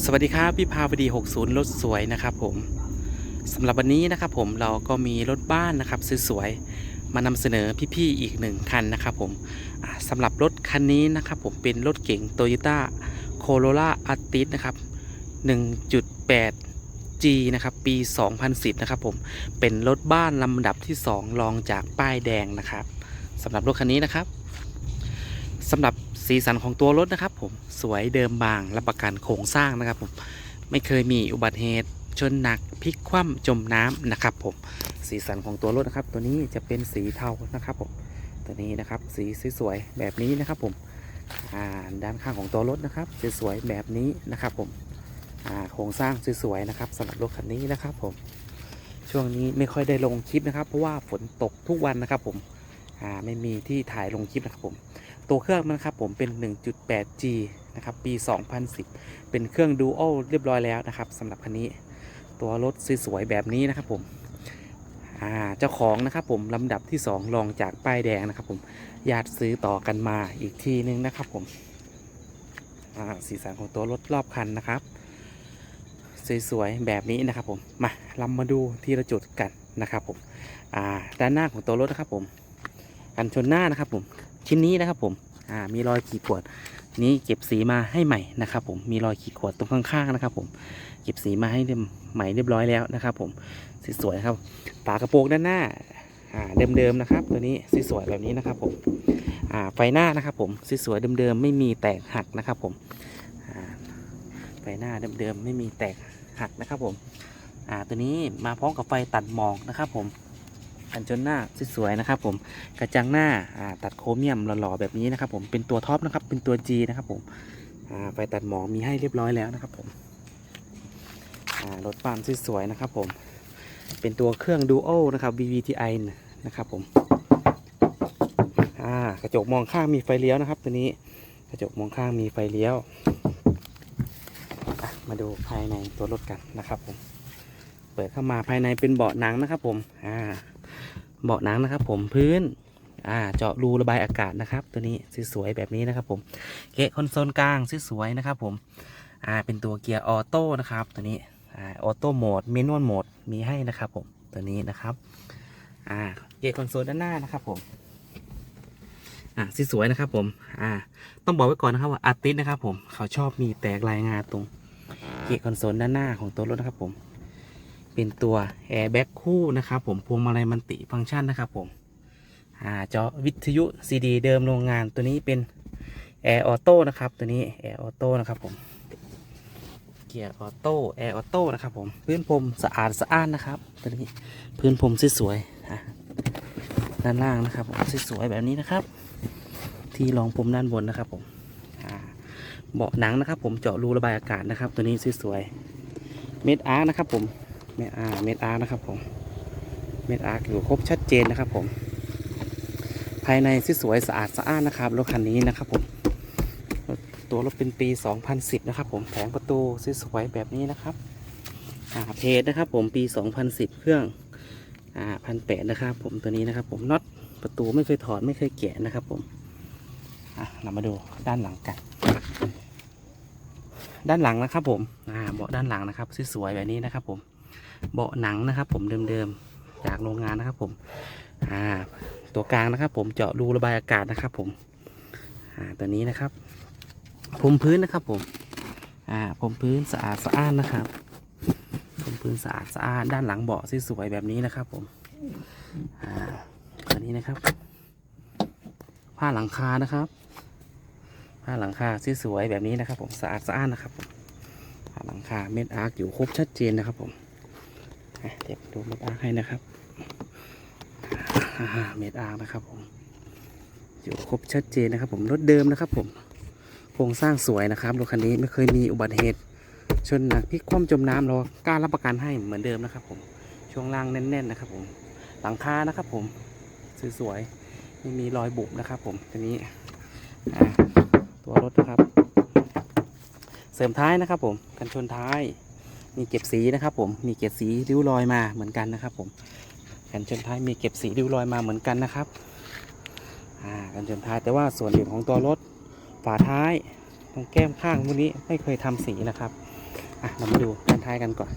สวัสดีครับพี่พาวดี 60 รถสวยนะครับผมสำหรับวันนี้นะครับผมเราก็มีรถบ้านนะครับสวยๆมานำเสนอพี่ๆอีกหนึ่งคันนะครับผมอ่าสำหรับรถคันนี้นะครับผมเป็นรถเก๋ง Toyota Corolla Altis นะครับ 1.8 G นะครับปี 2010 นะครับผมเป็นรถบ้านลำดับที่ 2 รองจากป้ายแดงนะครับสำหรับรถคันนี้นะครับสำหรับ สีสันของตัวรถนะครับผมสวยเดิมบางรับประกันโครงสร้างนะครับผมไม่เคยมีอุบัติเหตุชนหนักพลิกคว่ำจมน้ำนะครับผมสีสันของตัวรถนะครับ ตัวนี้จะเป็นสีเทานะครับผมตัวนี้นะครับสีสวยๆแบบนี้นะครับผมด้านข้างของตัวรถนะครับสวยๆแบบนี้นะครับผมโครงสร้างสวยๆนะครับสำหรับรถคันนี้นะครับผมช่วงนี้ไม่ค่อยได้ลงคลิปนะครับ เพราะว่าฝนตกทุกวันนะครับผม อ่าไม่มีที่ถ่ายลงคลิปนะครับผม ตัวเครื่องมันครับผมเป็น 1.8G นะครับปี 2010 เป็นเครื่องดูโอเรียบร้อยแล้วนะครับสำหรับคันนี้ ตัวรถสวยๆแบบนี้นะครับผมอ่าเจ้าของนะครับผมลำดับที่ 2 รองจากป้ายแดงนะครับผมญาติซื้อต่อกันมาอีกทีนึงนะครับผมอ่าสีสันของตัวรถรอบคันนะครับ สวยๆแบบนี้นะครับผมมาเรามาดูทีละจุดกันนะครับผมอ่าด้านหน้าของตัวรถนะครับผม กันชนหน้านะครับผมชิ้นนี้นะครับผมอ่ามีรอยขีดข่วดนี้เก็บสีมาให้ใหม่นะครับผมมีรอยขีดข่วดตรงข้างๆนะครับผมเก็บสีมาให้เรียบใหม่เรียบร้อยแล้วนะครับผมสวยๆครับฝากระโปรงด้านหน้าอ่าเดิมๆนะครับ ตัวนี้สวยๆแบบนี้นะครับผมอ่าไฟหน้านะครับผมสวยๆเดิมๆไม่มีแตกหักนะครับผมอ่าไฟหน้าเดิมๆไม่มีแตกหักนะครับผมอ่าตัวนี้มาพร้อมกับไฟตัดหมอกนะครับผม กันชนหน้าสวยๆนะครับผมกระจังหน้าตัดโครเมียมหล่อๆแบบนี้นะครับผมเป็นตัวท็อปนะครับเป็นตัว G นะครับผมไฟตัดหมอกมีให้เรียบร้อยแล้วนะครับผมอ่ารถปั๊มสวยๆนะครับผมเป็นตัวเครื่อง Duo นะครับ VVTi นะครับผมกระจกมองข้างมีไฟเลี้ยวนะครับ ตัวนี้กระจกมองข้างมีไฟเลี้ยวมาดูภายในตัวรถกันนะครับผมเปิดเข้ามาภายในเป็นเบาะหนังนะครับผมอ่า เบาะหนังนะครับ ผมพื้นอ่าเจาะรูระบายอากาศนะครับ ตัวนี้สวยๆแบบนี้นะครับ ผมเกะคอนโซลกลางสวยๆนะครับ ผมอ่าเป็นตัวเกียร์ออโต้นะครับตัวนี้อ่าออโต้โหมดเมนวลโหมดมีให้นะครับ ผมตัวนี้นะครับอ่าเกะคอนโซลด้านหน้านะครับ ผมอ่าสวยๆนะครับ ผมอ่า ต้องบอกไว้ก่อนนะครับว่าอาร์ติสนะครับ ผมเขาชอบมีแตกลายงาตรงเกะคอนโซลด้านหน้าของตัวรถนะครับ ผม เป็นตัวแอร์แบ็กคู่นะครับผมพวงมาลัยมันติฟังก์ชันนะครับผมอ่าจอวิทยุ CD เดิมโรงงานตัวนี้เป็นแอร์ออโต้นะครับตัวนี้แอร์ออโต้นะครับผมเกียร์ออโต้แอร์ออโต้นะครับผมพื้นพรมสะอาดสะอ้านนะครับตัวนี้พื้นพรมสวยๆด้านล่างนะครับผมสวยๆแบบนี้นะครับ ที่รองพรมด้านบนนะครับผมเบาะหนังนะครับ ผมเจาะรูระบายอากาศนะครับ ตัวนี้สวยๆเม็ดอาร์นะครับผม เม็ดอาเม็ดอาร์นะครับผม เม็ดอาร์อยู่ครบชัดเจนนะครับผม ภายในสวยสะอาดสะอ้านนะครับรถคันนี้นะครับผม ตัวรถเป็นปี 2010 นะครับผม แผงประตูสวยแบบนี้นะครับเพจนะครับผมปี 2010 เครื่องอ่าพันแปดนะครับผมตัวนี้นะครับผมน็อตประตูไม่เคยถอดไม่เคยแกะนะครับผมอะเรามาดูด้านหลังกัน ด้านหลังนะครับผมอ่าเบาะด้านหลังนะครับสวยๆแบบนี้นะครับผม เบาะหนังนะครับ ผมเดิมๆจากโรงงานนะครับ ผมอ่าตัวกลางนะครับ ผมเจาะรูระบายอากาศนะครับ ผมอ่าตัวนี้นะครับพรมพื้นนะครับ ผมอ่าพรมพื้นสะอาดสะอ้านนะครับพรมพื้นสะอาดสะอ้านด้านหลังเบาะสวยๆแบบนี้นะครับ ผมอ่าตัวนี้นะครับ ผ้าหลังคานะครับผ้าหลังคาสวยๆแบบนี้นะครับ ผมสะอาดสะอ้านนะครับผมผ้าหลังคาเม็ดอาร์คอยู่ครบชัดเจนนะครับผม เดี๋ยวดูเม็ดอาร์ให้นะครับเม็ดอาร์นะครับผมอยู่ครบชัดเจนนะครับ ผมรถเดิมนะครับ ผมโครงสร้างสวยนะครับรถคันนี้ไม่เคยมีอุบัติเหตุ ชนหนักพลิกคว่ำจมน้ำเรากล้ารับประกันให้เหมือนเดิมนะครับ ผมช่วงล่างแน่น ๆ นะครับ ผมหลังคานะครับ ผมสวยๆไม่มีรอยบุบนะครับ ผมตัวนี้ตัวรถนะครับ เสริมท้ายนะครับ ผมกันชนท้าย มีเก็บสีนะครับผมมีเก็บสีริ้วรอยมาเหมือนกันนะครับ ผมกันชนท้ายมีเก็บสีริ้วรอยมาเหมือนกันนะครับอ่ากันชนท้ายแต่ว่าส่วนอื่นของตัวรถฝาท้ายตรงแก้มข้างพวกนี้ไม่เคยทำสีนะครับอะเรามาดูด้านท้ายกันก่อน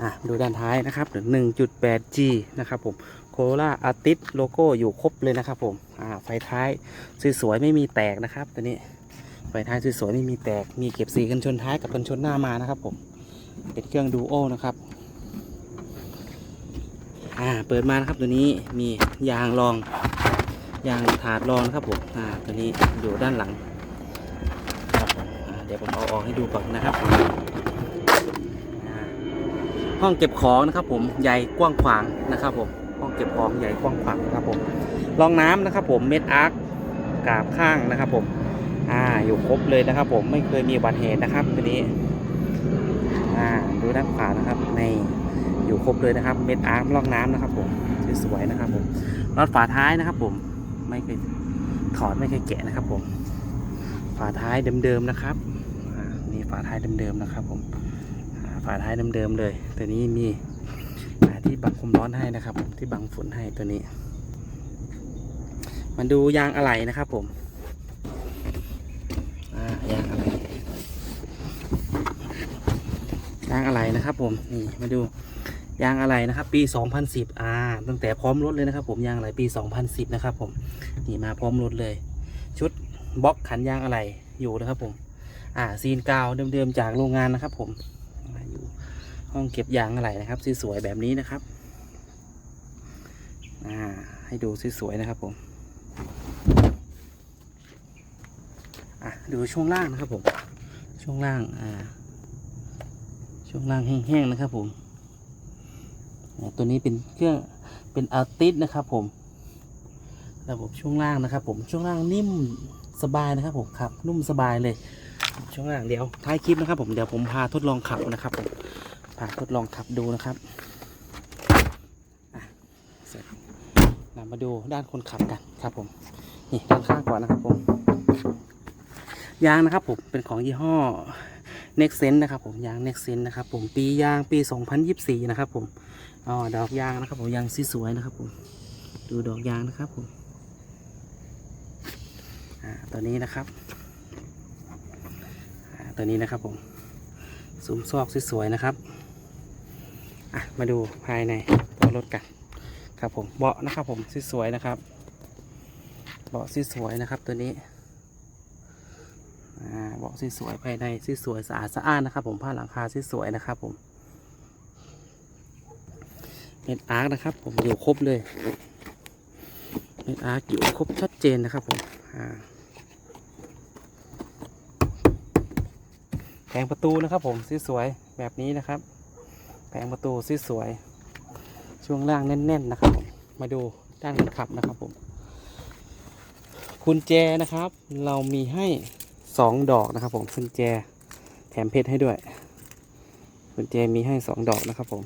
อะดูด้านท้ายนะครับหรือ 1.8G นะครับผม โคโรล่าอาร์ติสโลโก้อยู่ครบเลยนะครับผมอ่าไฟท้ายสวยๆไม่มีแตกนะครับตัวนี้ไฟท้ายสวยๆไม่มีแตกมีเก็บสีกันชนท้ายกับกันชนหน้ามานะครับผมเป็นเครื่องดูโอนะครับอ่าเปิดมานะครับตัวนี้มียางรองยางถาดรองนะครับผมอ่าตัวนี้อยู่ด้านหลังครับผมเดี๋ยวผมเอาออกให้ดูก่อนนะครับห้องเก็บของนะครับผมใหญ่กว้างขวางนะครับผม ห้องเก็บของใหญ่กว้างขวางนะครับผมรองน้ำนะครับผมเม็ดอาร์คกาบข้างนะครับผมอ่าอยู่ครบเลยนะครับ ผมไม่เคยมีบัติเหตุนะครับตัวนี้อ่าดูด้านขวานะครับในอยู่ครบเลยนะครับ เม็ดอาร์ครองน้ำนะครับ ผมสวยๆนะครับ ผมรถฝาท้ายนะครับ ผมไม่เคยถอดไม่เคยแกะนะครับ ผม ฝาท้ายเดิมๆนะครับอ่านี่ฝาท้ายเดิมๆนะครับ ผมฝาท้ายเดิมๆเลย ตัวนี้มี ที่บังความร้อนให้นะครับที่บังฝนให้ตัวนี้ มันดูยางอะไหล่นะครับ ผมยางอะไหล่ยางอะไหล่นะครับผมนี่มาดูยางอะไหล่นะครับ ปี 2010อ่าตั้งแต่พร้อมรถเลยนะครับผมยางอะไหล่ปี 2010 นะครับ ผมนี่มาพร้อมรถเลย ชุดบล็อกขันยางอะไหล่อยู่นะครับผม อ่าซีนกาวเดิมๆจากโรงงานนะครับ ผมอ่าอยู่ ห้องเก็บยางอะไรนะครับสวยๆแบบนี้นะครับอ่าให้ดูสวยๆนะครับผมอะดูช่วงล่างนะครับผมช่วงล่างอ่าช่วงล่างแห้งๆนะครับผมตัวนี้เป็นเครื่องเป็นอัลติสนะครับผมระบบช่วงล่างนะครับ ผมช่วงล่างนิ่มสบายนะครับผมขับ นุ่มสบายเลย ช่วงล่างเดี๋ยวท้ายคลิปนะครับ ผมเดี๋ยวผมพาทดลองขับนะครับผม พาทดลองขับดูนะครับเสร็จมาดูด้านคนขับกันครับผม นี่ด้านข้างก่อนนะครับผม ยางนะครับผม เป็นของยี่ห้อ Next Sense นะครับผม ยาง Next Sense นะครับผม ปียางปี 2024 นะครับผมอ๋อดอกยางนะครับผม ยางสวยๆนะครับผม ดูดอกยางนะครับผมอ่าตัวนี้นะครับตัวนี้นะครับผม ซุ้มซอกสวยๆนะครับ อะมาดูภายในตัวรถกันครับผมเบาะนะครับผมสวยๆนะครับเบาะสวยๆนะครับตัวนี้เบาะสวยๆภายในสวยๆสะอาดสะอ้านนะครับ ผมผ้าหลังคาสวยๆนะครับผมเม็ดอาร์คนะครับ ผมอยู่ครบเลยเม็ดอาร์คอยู่ครบชัดเจนนะครับผมแผงประตูนะครับผมสวยๆแบบนี้นะครับ ผงประตูสวยๆช่วงล่างแน่นๆนะครับผมมาดูด้านคนขับนะครับผมกุญแจนะครับ เรามีให้สองดอกนะครับ ผมกุญแจแถมเพชรให้ด้วยกุญแจมีให้สองดอกนะครับผม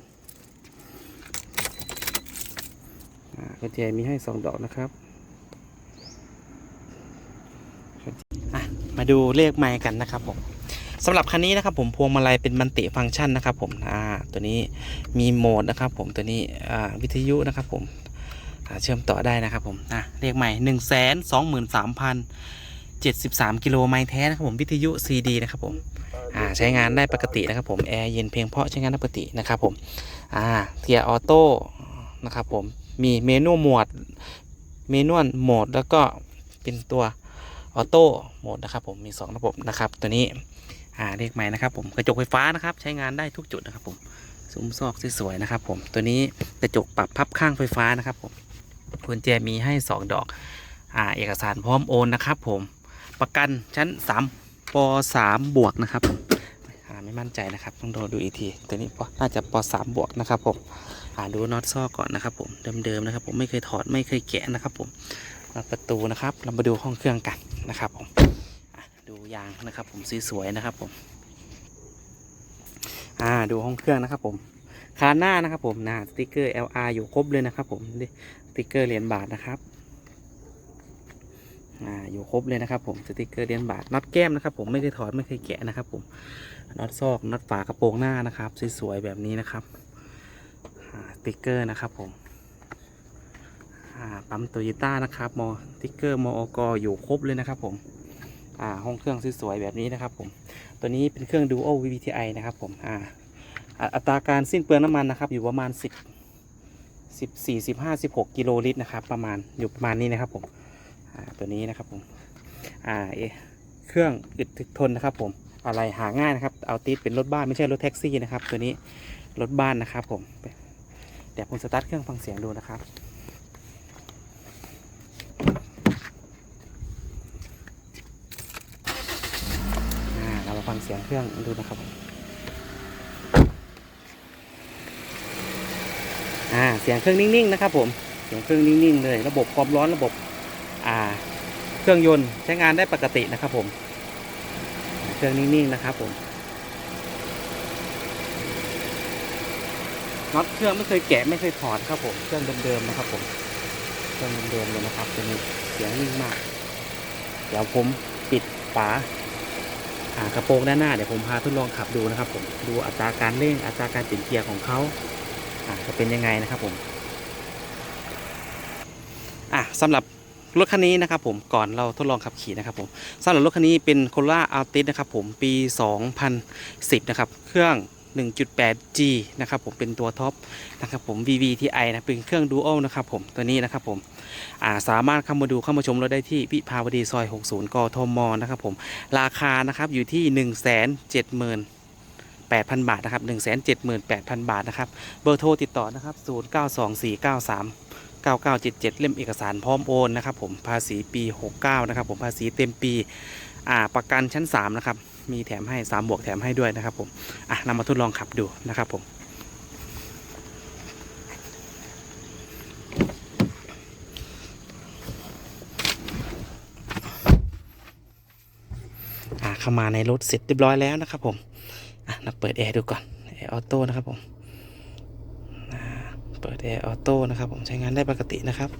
อ่ากุญแจมีให้สองดอกนะครับมาดูเลขไมค์กันนะครับผมสำหรับคันนี้นะครับผมพวงมาลัยเป็นมันติฟังก์ชันนะครับผมอ่า ตัวนี้มีโหมดนะครับผมตัวนี้วิทยุนะครับผมเชื่อมต่อได้นะครับผมอะเลขใหม่1นึ่งแสนสองหมื่นสามพันเจ็ดสิบสามกิโลไมล์แท้นะครับผมวิทยุ CD นะครับผมใช้งานได้ปกตินะครับผมแอร์เย็นเพียงเพราะใช้งานได้ปกตินะครับผมเทียร์ออโต้นะครับผมมีเมนูโหมดเมนูโหมดแล้วก็เป็นตัวออโต้โหมดนะครับผมมี 2 ระบบนะครับตัวนี้ อ่าเลขใหม่นะครับผมกระจกไฟฟ้านะครับ ใช้งานได้ทุกจุดนะครับผมซุ้มซอกสวยๆนะครับ ผมตัวนี้กระจกปรับพับข้างไฟฟ้านะครับผมกุญแจมีให้ 2 ดอกอ่าเอกสารพร้อมโอนนะครับ ผมประกันชั้น3ป3บวกนะครับผมอ่าไม่มั่นใจนะครับ ต้องดูดูอีกทีตัวนี้ปน่าจะป3บวกนะครับผมอาดูน็อตซอกก่อนนะครับ ผมเดิมๆนะครับ ผมไม่เคยถอดไม่เคยแกะนะครับ ผมประตูนะครับ เรามาดูห้องเครื่องกันนะครับผม ยางนะครับ ผมสวยๆนะครับผม อ่าดูห้องเครื่องนะครับ ผมคานหน้านะครับ ผมน้าสติกเกอร์ LR อยู่ครบเลยนะครับ ผมสติกเกอร์เหรียญบาทนะครับอ่าอยู่ครบเลยนะครับ ผมสติกเกอร์เหรียญบาทน็อตแก้มนะครับ ผมไม่เคยถอดไม่เคยแกะนะครับ ผมน็อตซอกน็อตฝากระโปรงหน้านะครับสวยๆแบบนี้นะครับอ่าสติกเกอร์นะครับ ผมอ่าปั๊มโตโยต้านะครับมอสติ๊กเกอร์มอกอยู่ครบเลยนะครับ ผม อ่าห้องเครื่องสวยๆแบบนี้นะครับผมตัวนี้เป็นเครื่อง Duo VVTi นะครับผมอ่าอัตราการสิ้นเปลืองน้ำมันนะครับอยู่ประมาณ 10 14 15 16กิโลลิตรนะครับประมาณอยู่ประมาณนี้นะครับผมอ่าตัวนี้นะครับผมอ่าเอเครื่องอึดทนนะครับผมอะไรหาง่ายนะครับเอาติดเป็นรถบ้านไม่ใช่รถแท็กซี่นะครับ ตัวนี้รถบ้านนะครับผมเดี๋ยวผมสตาร์ทเครื่องฟังเสียงดูนะครับ อ่าเรามาฟังเสียงเครื่องดูนะครับผมอ่า เสียงเครื่องนิ่งๆนะครับ ผม เสียงเครื่องนิ่งๆเลย ระบบความร้อนระบบ อ่า เครื่องยนต์ใช้งานได้ปกตินะครับ ผม เครื่องนิ่งๆนะครับ ผมน็อตเครื่องไม่เคยแกะไม่เคยถอดครับผมเครื่องเดิมๆนะครับ ผมเครื่องเดิมๆเลยนะครับตัวนี้เสียงนิ่งมาก เดี๋ยวผมปิดฝา กระโปรงด้านหน้าเดี๋ยวผมพาทดลองขับดูนะครับ ผมดูอัตราการเร่งอัตราการเปลี่ยนเกียร์ของเขาจะเป็นยังไงนะครับผมอะสำหรับรถคันนี้นะครับผมก่อนเราทดลองขับขี่นะครับผมสำหรับรถคันนี้เป็น Corolla Altis นะครับผมปี 2010 นะครับ เครื่อง 1.8G นะครับผมเป็นตัวท็อปนะครับผม VVTi นะเป็นเครื่อง Dual นะครับผมตัวนี้นะครับผมาสามารถเข้ามาดูเข้ามาชมเราได้ที่วิภาวดีซอย 60 กทมนะครับผมราคานะครับอยู่ที่ 1 7 8 0 0 0 บาท นะครับ 1 7 8 0 0 0 บาท นะครับ เบอร์โทรติดต่อ นะครับ 0 9 2 4 9 3 9 9 7 7 เล่มเอกสารพร้อมโอนนะครับผมภาษีปี 69 นะครับผมภาษีเต็มปี อ่าประกันชั้น 3 นะครับ มีแถมให้3บวกแถมให้ด้วยนะครับผมอะนำมาทดลองขับดูนะครับผมอ่าเข้ามาในรถเสร็จเรียบร้อยแล้วนะครับผมอะเราเปิดแอร์ดูก่อนแอร์ออโต้นะครับผมอ่าเปิดแอร์ออโต้นะครับผมใช้งานได้ปกตินะครับ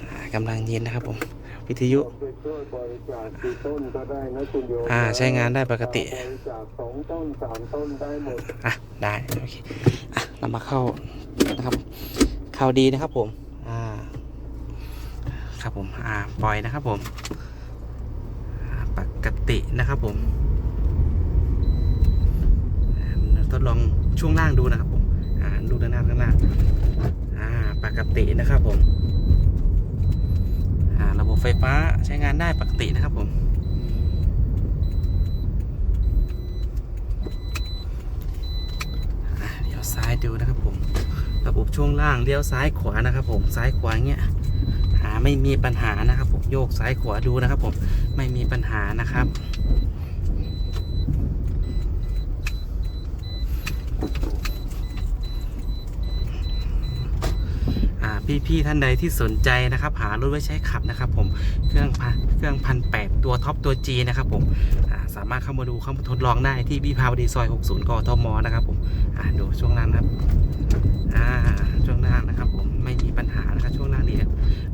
อ่ากำลังเย็นนะครับผม วิทยุไปช่วยบริจาคกี่ต้นก็ได้นะคุณโยมอ่าใช้งานได้ปกติบริจาคสองต้นสามต้นได้หมดอะได้โอเคอะเรามาเข้านะครับเข้าดีนะครับผมอ่าครับผมอ่าปล่อยนะครับผมอ่าปกตินะครับผมอ่าทดลองช่วงล่างดูนะครับผมอ่าดูด้านหน้าข้างล่างอ่าปกตินะครับผมอ่า ระบบไฟฟ้าใช้งานได้ปกตินะครับผม เลี้ยวซ้ายดูนะครับผม ระบบช่วงล่างเลี้ยวซ้ายขวานะครับผม ซ้ายขวาเงี้ย หาไม่มีปัญหานะครับผม โยกซ้ายขวาดูนะครับผม ไม่มีปัญหานะครับ พี่ๆท่านใดที่สนใจนะครับ หารถไว้ใช้ขับนะครับ ผมเครื่องพันเครื่องพันแปดตัวท็อปตัว G นะครับผมสามารถเข้ามาดูเข้ามาทดลองได้ที่วิภาวดีซอย 60กทมนะครับผมดูช่วงล่างนะครับช่วงล่างนะครับ ผมไม่มีปัญหานะครับช่วงล่างดี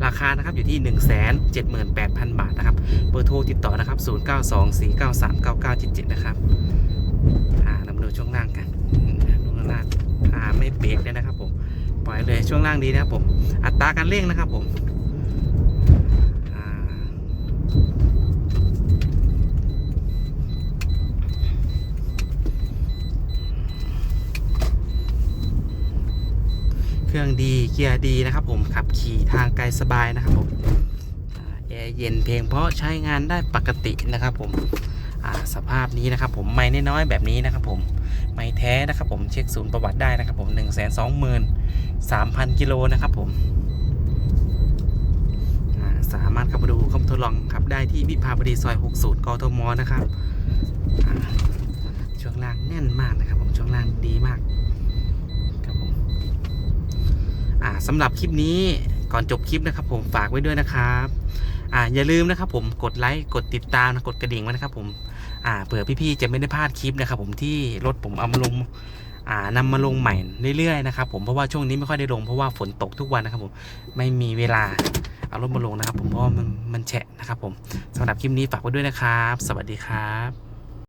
ราคานะครับอยู่ที่ 1 7 8 0 0 0 บาทนะครับเบอร์โทรติดต่อนะครับ 0 9 2 4 9 3 9 9 7 7 นะครับอ่าเรามาดูช่วงล่างกันอืมดูข้างล่างอ่าไม่เบรกเลยนะครับผม ปล่อยเลยช่วงล่างดีนะครับผม อัตราการเร่งนะครับผมเครื่องดีเกียร์ดีนะครับผมขับขี่ทางไกลสบายนะครับผมแอร์เย็นเพียงเพราะใช้งานได้ปกตินะครับผมสภาพนี้นะครับผมไม่น้อยๆแบบนี้นะครับผม ไม่แท้นะครับผมเช็คศูนย์ประวัติได้นะครับผม1 2 0 0 0 0 3,000กิโลนะครับผมสามารถเข้ามาดูเข้าทดลองขับได้ที่วิภาวดีซอย 60 กทมนะครับช่วงล่างแน่นมากนะครับผมช่วงล่างดีมากครับผมสำหรับคลิปนี้ก่อนจบคลิปนะครับผมฝากไว้ด้วยนะครับออย่าลืมนะครับผมกดไลค์กดติดตามนะกดกระดิ่งไว้นะครับผม อ่าเผื่อพี่ๆจะไม่ได้พลาดคลิปนะครับผมที่รถผมเอามาลงอ่านำมาลงใหม่เรื่อยๆนะครับผมเพราะว่าช่วงนี้ไม่ค่อยได้ลงเพราะว่าฝนตกทุกวันนะครับผมไม่มีเวลาเอารถมาลงนะครับผมเพราะมันมันแฉะนะครับผมสำหรับคลิปนี้ฝากไว้ด้วยนะครับ สวัสดีครับ